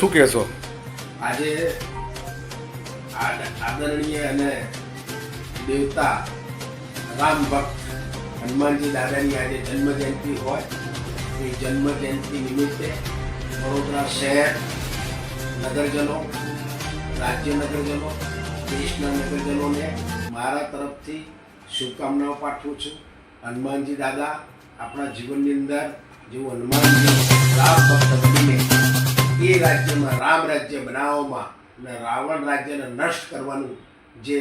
શું કહેશો આજે આદ- આદરણીય અને દેવતા રામ ભક્ત હનુમાનજી દાદાની આજે જન્મ જયંતિ હોય. એ જન્મ જયંતિ નિમિત્તે વડોદરા શહેર નગરજનો, રાજ્ય નગરજનો, દેશના નગરજનોને મારા તરફથી શુભકામનાઓ પાઠવું છું. હનુમાનજી દાદા આપણા જીવનની અંદર જેવું હનુમાનજી રામ ભક્ત બનીને એ રાજ્યમાં રામ રાજ્ય બનાવવામાં અને રાવણ રાજ્યને નષ્ટ કરવાનું જે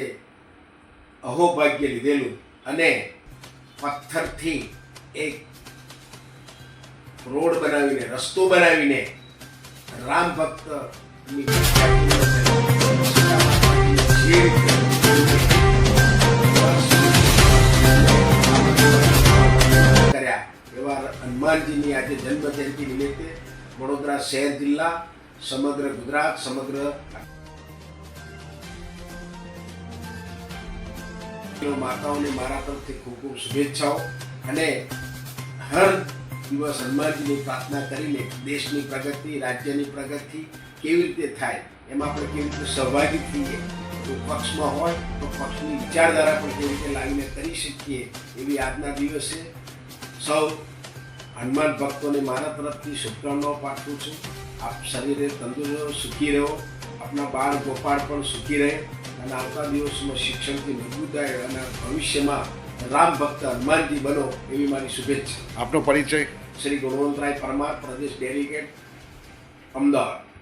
અહોભાગ્ય લીધેલું અને પથ્થરથી એક રોડ બનાવીને, રસ્તો બનાવીને રામ ભક્ત હનુમાનજીની આજે જન્મ જયંતિ નિમિત્તે વડોદરા શહેર જિલ્લા, સમગ્ર ગુજરાત, સમગ્ર માતાઓને મારા તરફથી ખૂબ ખૂબ શુભેચ્છાઓ અને હર દિવસ હનુમાનજીની પ્રાર્થના કરીને દેશની પ્રગતિ, રાજ્યની પ્રગતિ કેવી રીતે થાય એમાં આપણે કેવી રીતે સહભાગી થઈએ જો પક્ષમાં હોય તો પક્ષની વિચારધારા પણ કેવી રીતે લાવીને કરી શકીએ એવી આજના દિવસે સૌ હનુમાન ભક્તોને મારા તરફથી શુભકામનાઓ પાઠવું છું. આપ શરીરે તંદુરસ્ત સુખી રહો. આપના બાળ ગોપાળ પણ સુખી રહે. અને આવતા દિવસમાં શિક્ષણથી મજબૂત થાય અને ભવિષ્યમાં રામ ભક્ત હનુમાનજી બનો એવી મારી શુભેચ્છા. આપનો પરિચય? શ્રી ગુણવંતરાય પરમાર પ્રદેશ ડેલિગેટ અમદાવાદ.